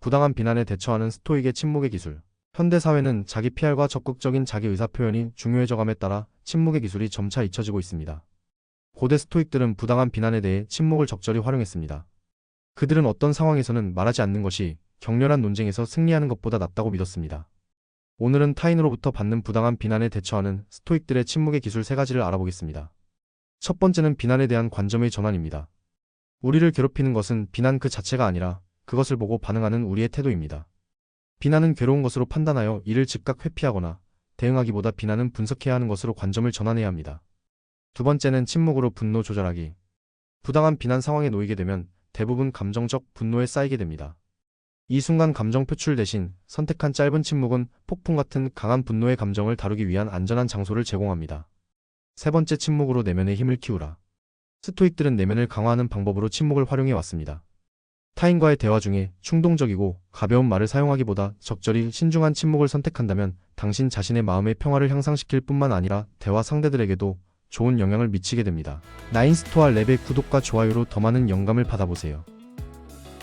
부당한 비난에 대처하는 스토익의 침묵의 기술. 현대 사회는 자기 PR과 적극적인 자기 의사 표현이 중요해져감에 따라 침묵의 기술이 점차 잊혀지고 있습니다. 고대 스토익들은 부당한 비난에 대해 침묵을 적절히 활용했습니다. 그들은 어떤 상황에서는 말하지 않는 것이 격렬한 논쟁에서 승리하는 것보다 낫다고 믿었습니다. 오늘은 타인으로부터 받는 부당한 비난에 대처하는 스토익들의 침묵의 기술 세 가지를 알아보겠습니다. 첫 번째는 비난에 대한 관점의 전환입니다. 우리를 괴롭히는 것은 비난 그 자체가 아니라 그것을 보고 반응하는 우리의 태도입니다. 비난은 괴로운 것으로 판단하여 이를 즉각 회피하거나 대응하기보다 비난은 분석해야 하는 것으로 관점을 전환해야 합니다. 두 번째는 침묵으로 분노 조절하기. 부당한 비난 상황에 놓이게 되면 대부분 감정적 분노에 쌓이게 됩니다. 이 순간 감정 표출 대신 선택한 짧은 침묵은 폭풍 같은 강한 분노의 감정을 다루기 위한 안전한 장소를 제공합니다. 세 번째 침묵으로 내면의 힘을 키우라. 스토익들은 내면을 강화하는 방법으로 침묵을 활용해 왔습니다. 타인과의 대화 중에 충동적이고 가벼운 말을 사용하기보다 적절히 신중한 침묵을 선택한다면 당신 자신의 마음의 평화를 향상시킬 뿐만 아니라 대화 상대들에게도 좋은 영향을 미치게 됩니다. 나인스토어 랩의 구독과 좋아요로 더 많은 영감을 받아보세요.